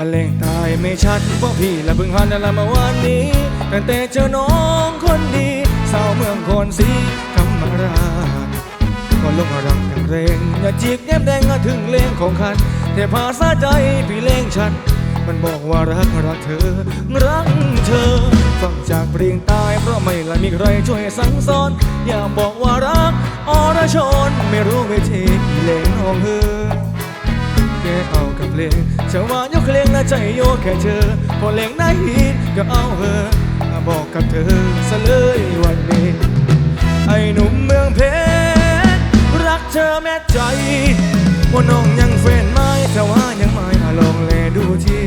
อันเล่งตายไม่ชัดเพราะพี่และเพิ่งหันละเมื่อวานนี้ตั้งแต่เจอน้องคนดีสาวเมืองโคนสีธรรมราก็ลงรังอย่างเรงอย่าจีบแก้มแดงถึงเลงของคันแต่ภาษาใจพี่เลงฉันมันบอกว่ารักรักเธอ รักเธอ ฟังจากเพลงตายเพราะไม่ละมีใครช่วยสั่งสอน อย่าบอกว่ารักอรชนไม่รู้เวทีพี่เลงน้องเฮอ แกเอากับเพลงจะว่ายกเพลงและใจโยแค่เธอ พอเพลงไหนฮิตก็เอาเธอมาบอกกับเธอซะเลยวันนี้ ไอ้หนุ่มเมืองเพชรรักเธอแม้ใจว่าน้องยังเฟ้นไหมแต่ว่ายังไม่มาลองแลดูที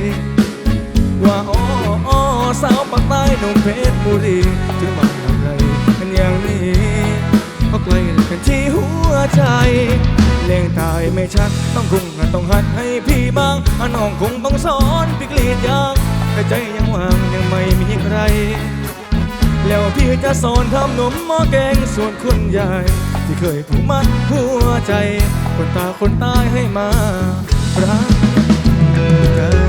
ว่าอ๋ออ๋อสาวปากใต้หนุ่มเพชรบุรีถึงบ้านอะไรกันอย่างนี้เพราะไกลกันที่หัวใจ ไม่ชัด ต้องคุงต้องหัดให้พี่บ้างน้องคงต้องสอนพี่กรีดยางแต่ใจยังว่างยังไม่มีใคร แล้วพี่จะสอนทำนมหม้อแกงส่วนคุณยาย ที่เคยผูกมัดหัวใจ คนตาคนตายให้มารักกัน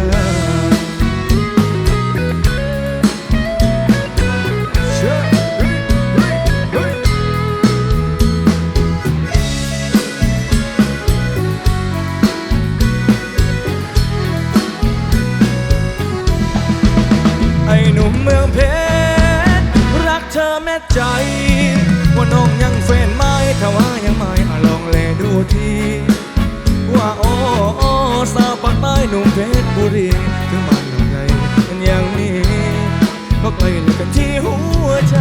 นุ่มเมืองเพชรรักเธอแม้ใจ ว่าน้องยังเฟ้นไหมถ้าว่ายังไม่อะลองแลดูที ว่าโอ้โอ้สาวปากใต้หนุ่มเพชรบุรีถึงบ้านยังไงมันอย่างนี้ก็ไกลเลือกันที่หัวใจ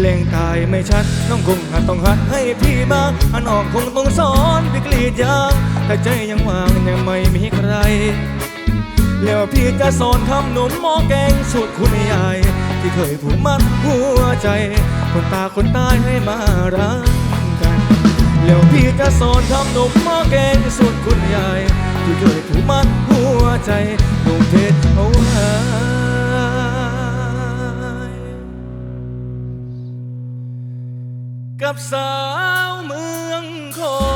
เล่งตายไม่ชัด น้องคงอาจต้องหัดให้พี่บ้างอะน้องคงต้องสอนพี่กรีดยางแต่ใจยังว่างยังไม่มีใคร แล้วพี่จะสอนทำหนมหม้อแกงสูตรคุณยายที่เคยผูกมัดหัวใจ คนตาคนตายให้มารักกัน แล้วพี่จะสอนทำหนมหม้อแกงสูตรคุณยายที่เคยผูกมัดหัวใจหนุ่มเพชรเอาไว้กับสาวเมืองคอน